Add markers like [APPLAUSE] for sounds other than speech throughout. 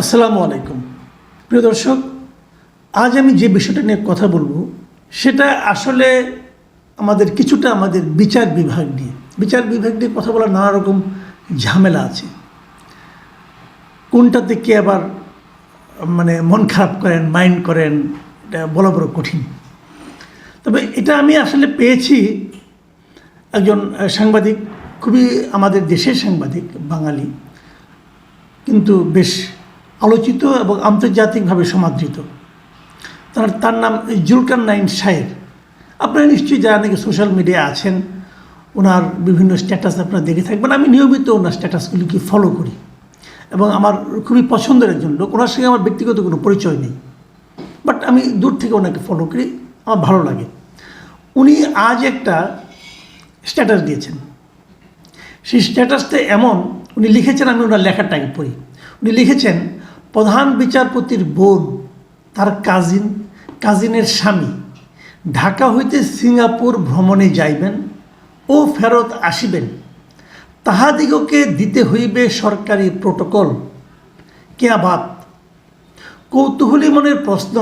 আসসালামু আলাইকুম। প্রিয় দর্শক, আজ আমি যে বিষয়টা নিয়ে কথা বলব, সেটা আসলে আমাদের কিছুটা আমাদের বিচার বিভাগ নিয়ে। বিচার বিভাগ নিয়ে কথা বলার নানা রকম ঝামেলা আছে। কোনটাতে কে আবার মানে মন খারাপ করেন, মাইন্ড করেন, এটা বলা বড় কঠিন। তবে এটা আমি আসলে পেয়েছি একজন সাংবাদিক, খুবই আমাদের দেশের সাংবাদিক, বাঙালি। কিন্তু বেশ আলোচিত এবং আন্তর্জাতিকভাবে সমাদৃত। তার তার নাম জুলকান নাইন শায়ের। আপনারা নিশ্চয়ই যারা নাকি সোশ্যাল মিডিয়া আছেন, ওনার বিভিন্ন স্ট্যাটাস আপনারা দেখে থাকবেন। আমি নিয়মিত ওনার স্ট্যাটাসগুলিকে ফলো করি। এবং আমার খুবই পছন্দের একজন লোক। ওনার সঙ্গে আমার ব্যক্তিগত কোনো পরিচয় নেই। বাট আমি দূর থেকে ওনাকে ফলো করি। আমার ভালো লাগে। উনি আজ একটা স্ট্যাটাস দিয়েছেন। সেই স্ট্যাটাসটা এমন, উনি লিখেছেন, আমি ওনার লেখাটাকে পড়ি। উনি লিখেছেন প্রধান বিচারপতির বোন, তার কাজিন কাজিনের স্বামী, ঢাকা হইতে সিঙ্গাপুর ভ্রমণে যাইবেন ও ফেরত আসিবেন। তাহাদিগকে দিতে হইবে সরকারি প্রোটোকল। কেয়াবাত কৌতূহলী মনের প্রশ্ন,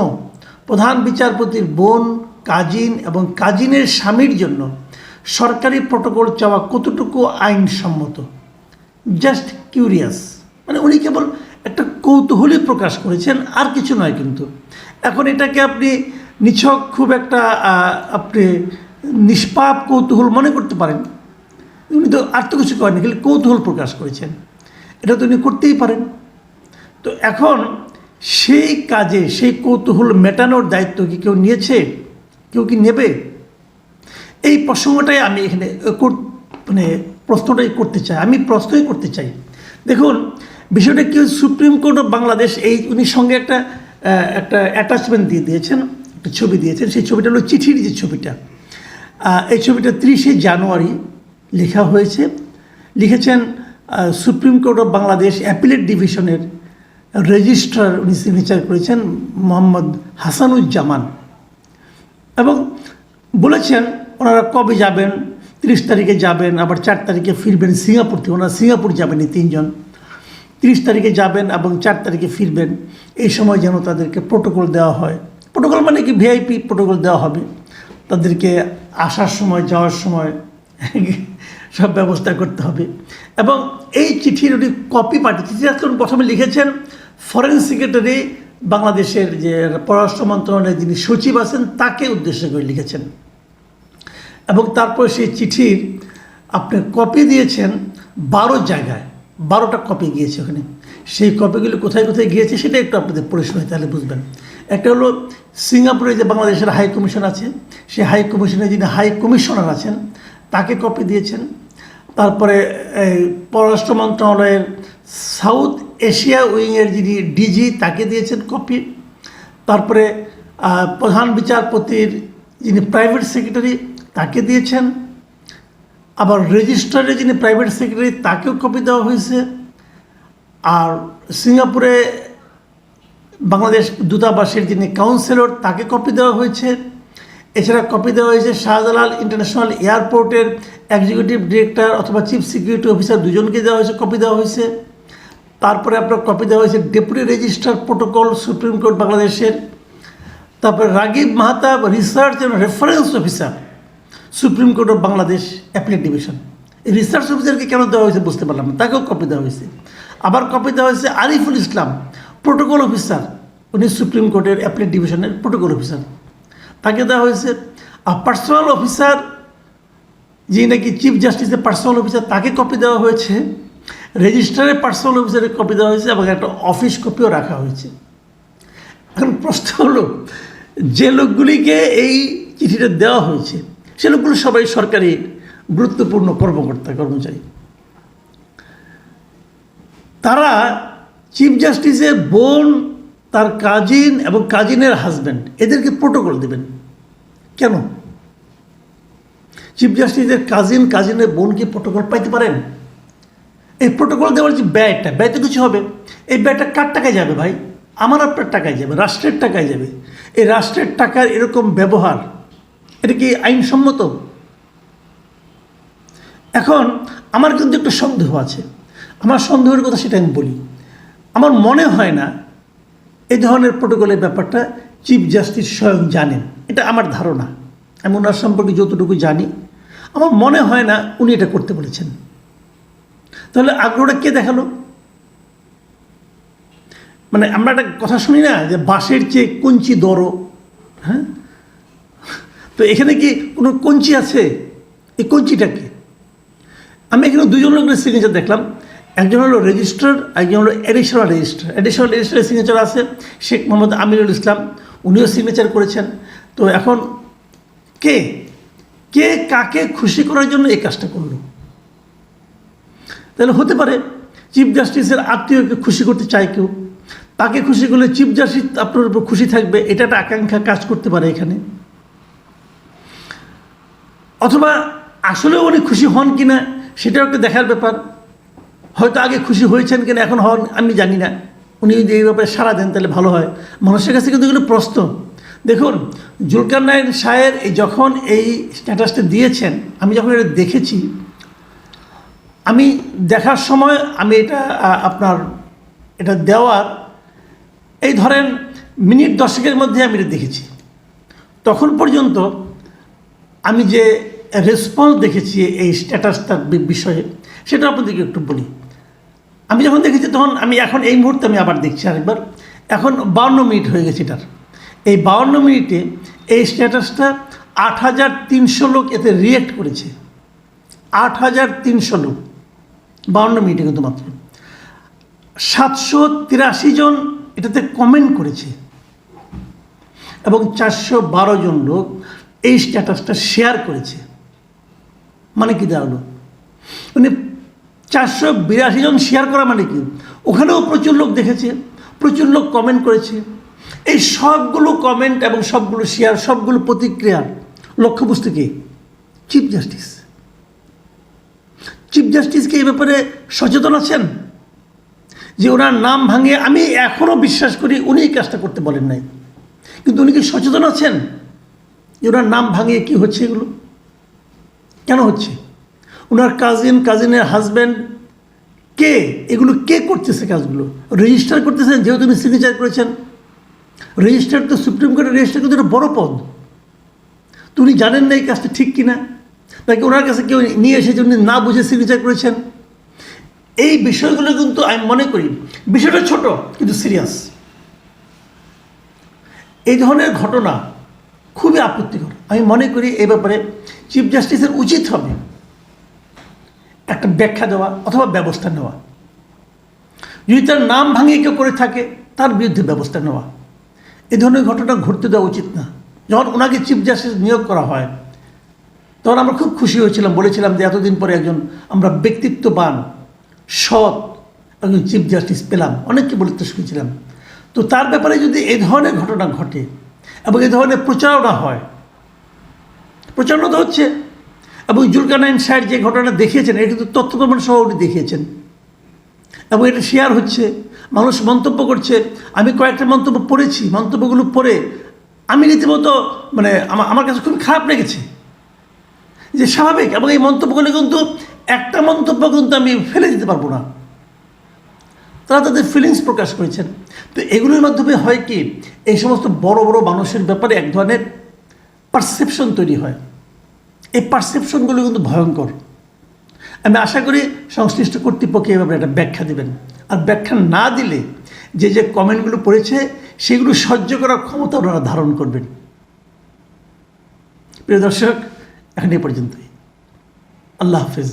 প্রধান বিচারপতির বোন কাজিন এবং কাজিনের স্বামীর জন্য সরকারি প্রোটোকল চাওয়া কতটুকু আইনসম্মত? জাস্ট কিউরিয়াস মানে উনি কেবল একটা কৌতূহলী প্রকাশ করেছেন, আর কিছু নয় কিন্তু। এখন এটাকে আপনি নিছক খুব একটা আপনি নিষ্পাপ কৌতূহল মনে করতে পারেন। উনি তো আর তো কিছু করেনি খালি কৌতূহল প্রকাশ করেছেন। এটা তো উনি করতেই পারেন। তো এখন সেই কাজে, সেই কৌতূহল মেটানোর দায়িত্ব কি কেউ নিয়েছে? কেউ কি নেবে? এই প্রসঙ্গটাই আমি এখানে মানে প্রশ্নটাই করতে চাই, আমি প্রশ্নই করতে চাই। দেখুন বিষয়টা কি সুপ্রিম কোর্ট অফ বাংলাদেশ এই উনি সঙ্গে একটা একটা অ্যাটাচমেন্ট দিয়ে দিয়েছেন, একটা ছবি দিয়েছেন। সেই ছবিটা হলো চিঠির যে ছবিটা। এই ছবিটা তিরিশে জানুয়ারি লেখা হয়েছে। লিখেছেন supreme court of Bangladesh appellate ডিভিশনের রেজিস্ট্রার উনি সিগনেচার করেছেন, মোহাম্মদ হাসানুজ্জামান। এবং বলেছেন, ওনারা কবে যাবেন? তিরিশ তারিখে যাবেন, আবার চার তারিখে ফিরবেন সিঙ্গাপুর থেকে। ওনারা সিঙ্গাপুর যাবেন এই তিনজন। তিরিশ তারিখে যাবেন এবং চার তারিখে ফিরবেন। এই সময় যেন তাদেরকে প্রোটোকল দেওয়া হয়। প্রোটোকল মানে কি? ভিআইপি প্রোটোকল দেওয়া হবে। তাদেরকে আসার সময়, যাওয়ার সময় [LAUGHS] সব ব্যবস্থা করতে হবে। এবং এই চিঠির উনি কপি পাঠিয়ে চিঠি এখন প্রথমে লিখেছেন ফরেন সেক্রেটারি বাংলাদেশের যে পররাষ্ট্র মন্ত্রণালয়ের যিনি সচিব আছেন, তাকে উদ্দেশ্য করে লিখেছেন। এবং তারপর সেই চিঠির আপনি কপি দিয়েছেন বারো জায়গায়। বারোটা কপি গিয়েছে ওখানে। সেই কপিগুলি কোথায় কোথায় গিয়েছে সেটা একটু আপনাদের পড়ে শোনাই তাহলে বুঝবেন। একটা হলো সিঙ্গাপুরে যে বাংলাদেশের হাই কমিশন আছে, সেই হাই কমিশনে যিনি হাই কমিশনার আছেন, তাকে কপি দিয়েছেন। তারপরে পররাষ্ট্র মন্ত্রণালয়ের সাউথ এশিয়া উইংয়ের যিনি ডিজি তাকে দিয়েছেন কপি তারপরে প্রধান বিচারপতির যিনি প্রাইভেট সেক্রেটারি তাকে দিয়েছেন। আবার রেজিস্ট্রারে যিনি প্রাইভেট সেক্রেটারি তাকেও কপি দেওয়া হয়েছে। আর সিঙ্গাপুরে বাংলাদেশ দূতাবাসের যিনি কাউন্সিলর তাকে কপি দেওয়া হয়েছে। এছাড়া কপি দেওয়া হয়েছে শাহজালাল ইন্টারন্যাশনাল এয়ারপোর্টের এক্সিকিউটিভ ডিরেক্টর অথবা চিফ সিকিউরিটি অফিসার দুজনকে দেওয়া হয়েছে কপি দেওয়া হয়েছে। তারপরে আপনার কপি দেওয়া হয়েছে deputy registrar protocol Supreme Court বাংলাদেশের। তারপরে Ragib Mahtab research and reference officer Supreme Court of Bangladesh appellate division research অফিসারকে কেন দেওয়া হয়েছে বুঝতে পারলাম না, তাকেও কপি দেওয়া হয়েছে। আবার কপি দেওয়া হয়েছে আরিফুল ইসলাম প্রোটোকল অফিসার উনি সুপ্রিম কোর্টের অ্যাপিলেট ডিভিশনের প্রোটোকল অফিসার তাকে দেওয়া হয়েছে আর পার্সোনাল অফিসার যিনি নাকি চিফ জাস্টিসের পার্সোনাল অফিসার তাকে কপি দেওয়া হয়েছে। রেজিস্ট্রারের পার্সোনাল অফিসারের কপি দেওয়া হয়েছে এবং একটা অফিস কপিও রাখা হয়েছে। এখন প্রশ্ন হলো, যে লোকগুলিকে এই চিঠিটা দেওয়া হয়েছে সে লোকগুলো সবাই সরকারি গুরুত্বপূর্ণ কর্মকর্তা, কর্মচারী। তারা চিফ জাস্টিসের বোন, তার কাজিন এবং কাজিনের হাজব্যান্ড এদেরকে প্রোটোকল দেবেন। কেন? চিফ জাস্টিসের কাজিন কাজিনের বোনকে প্রোটোকল পাইতে পারেন? এই প্রোটোকল দেওয়ার যে ব্যয়টা, ব্যয় তো কিছু হবে। এই ব্যয়টা কার টাকায় যাবে ভাই? আমার আপনার টাকায় যাবে, রাষ্ট্রের টাকায় যাবে। এই রাষ্ট্রের টাকার এরকম ব্যবহার এটা কি আইনসম্মত? এখন আমার কিন্তু একটা সন্দেহ আছে। আমার সন্দেহের কথা সেটা আমি বলি। আমার মনে হয় না এই ধরনের প্রোটোকলের ব্যাপারটা চিফ জাস্টিস স্বয়ং জানেন। এটা আমার ধারণা। আমি ওনার সম্পর্কে যতটুকু জানি, আমার মনে হয় না উনি এটা করতে বলেছেন। তাহলে আগ্রহটা কে দেখাল? মানে আমরা একটা কথা শুনি না যে বাঁশের চেয়ে কঞ্চি দরো হ্যাঁ? এখানে কি কোনো কঞ্চি আছে? এই কঞ্চিটা কি? আমি এখানে দুজন লোকের সিগনেচার দেখলাম। একজন হলো রেজিস্টার একজন হলো এডিশনাল রেজিস্টার এডিশনাল রেজিস্টারের সিগনেচার আছে শেখ মোহাম্মদ আমিরুল ইসলাম। উনিও সিগনেচার করেছেন। তো এখন কে? কে কাকে খুশি করার জন্য এই কাজটা করল? তাহলে হতে পারে চিফ জাস্টিসের আত্মীয়কে খুশি করতে চায় কেউ। তাকে খুশি করলে চিফ জাস্টিস আপনার উপর খুশি থাকবে, এটা একটা আকাঙ্ক্ষা কাজ করতে পারে এখানে। অথবা আসলেও উনি খুশি হন কি না সেটাও একটা দেখার ব্যাপার। হয়তো আগে খুশি হয়েছেন কিনা, এখন হন, আমি জানি না। উনি যদি এই ব্যাপারে সাড়া দেন, তাহলে ভালো হয়। মানুষের কাছে কিন্তু এগুলো প্রশ্ন। দেখুন, জুলকার শাহের এই যখন এই স্ট্যাটাসটা দিয়েছেন, আমি যখন এটা দেখেছি, আমি দেখার সময় আমি এটা আপনার এটা দেওয়ার, এই ধরেন মিনিট দশকের মধ্যে আমি এটা দেখেছি। তখন পর্যন্ত আমি যে রেসপন্স দেখেছি এই স্ট্যাটাসটার বিষয়ে, সেটা আপনাদেরকে একটু বলি। আমি যখন দেখেছি তখন আমি এখন এই মুহূর্তে আমি আবার দেখছি আরেকবার। এখন বাউন্ন মিনিট হয়ে গেছে এটার। এই বাউন্ন মিনিটে এই স্ট্যাটাসটা আট হাজার তিনশো লোক এতে রিয়েক্ট করেছে। আট হাজার তিনশো লোক। বাউন্ন মিনিটে কিন্তু মাত্র। সাতশো তিরাশি জন এটাতে কমেন্ট করেছে। এবং চারশো বারো জন লোক এই স্ট্যাটাসটা শেয়ার করেছে। মানে কি দাঁড়াল মানে চারশো বিরাশি জন শেয়ার করা মানে কি? ওখানেও প্রচুর লোক দেখেছে, প্রচুর লোক কমেন্ট করেছে। এই সবগুলো কমেন্ট এবং সবগুলো শেয়ার সবগুলো প্রতিক্রিয়ার লক্ষ্যবস্তু কি চিফ জাস্টিস চিফ জাস্টিসকে এই ব্যাপারে সচেতন আছেন? যে ওনার নাম ভাঙে আমি এখনও বিশ্বাস করি উনি এই কাজটা করতে বলেন নাই। কিন্তু উনি কি সচেতন আছেন? যে ওনার নাম ভাঙিয়ে কি হচ্ছে এগুলো? কেন হচ্ছে? ওনার কাজিন কাজিনের হাজব্যান্ড কে? এগুলো কে করতেছে কাজগুলো? রেজিস্টার করতেছেন, যেহেতু উনি সিগনেচার করেছেন। রেজিস্টার তো সুপ্রিম কোর্টের রেজিস্টার কিন্তু একটা বড় পদ। তো উনি জানেন না এই কাজটা ঠিক কিনা? নাকি ওনার কাছে কেউ নিয়ে এসেছে উনি না বুঝে সিগনেচার করেছেন? এই বিষয়গুলো কিন্তু আমি মনে করি, বিষয়টা ছোট কিন্তু সিরিয়াস এই ধরনের ঘটনা খুবই আপত্তিকর। আমি মনে করি এ ব্যাপারে চিফ জাস্টিসের উচিত হবে একটা ব্যাখ্যা দেওয়া অথবা ব্যবস্থা নেওয়া। যদি তার নাম ভাঙিয়ে কেউ করে থাকে, তার বিরুদ্ধে ব্যবস্থা নেওয়া। এ ধরনের ঘটনা ঘটতে দেওয়া উচিত না। যখন ওনাকে চিফ জাস্টিস নিয়োগ করা হয়, তখন আমরা খুব খুশি হয়েছিলাম, বলেছিলাম যে এতদিন পরে একজন আমরা ব্যক্তিত্ববান, সৎ একজন চিফ জাস্টিস পেলাম। অনেককে বলতে শুনেছিলাম। তো তার ব্যাপারে যদি এ ধরনের ঘটনা ঘটে এবং এই ধরনের প্রচারণা হয়। প্রচারণা তো হচ্ছে। এবং জুলকানাইন সাহেব যে ঘটনা দেখিয়েছেন, এটা কিন্তু তথ্য প্রমাণ সহ উনি দেখিয়েছেন। এবং এটা শেয়ার হচ্ছে, মানুষ মন্তব্য করছে, আমি কয়েকটা মন্তব্য পড়েছি, মন্তব্যগুলো পড়ে আমি রীতিমতো মানে আমার কাছে খুব খারাপ লেগেছে। যে স্বাভাবিক, এবং এই মন্তব্যগুলো কিন্তু একটা মন্তব্য কিন্তু আমি ফেলে দিতে পারব না। তারা তাদের ফিলিংস প্রকাশ করেছেন। তো এগুলোর মাধ্যমে হয় কি, এই সমস্ত বড় বড় মানুষের ব্যাপারে এক ধরনের পারসেপশন তৈরি হয়। এই পারসেপশনগুলো কিন্তু ভয়ঙ্কর। আমি আশা করি সংশ্লিষ্ট কর্তৃপক্ষ এভাবে একটা ব্যাখ্যা দেবেন। আর ব্যাখ্যা না দিলে যে যে কমেন্টগুলো পড়েছে, সেগুলো সহ্য করার ক্ষমতা ওনারা ধারণ করবেন। প্রিয় দর্শক, এখন এই পর্যন্তই। আল্লাহ হাফেজ।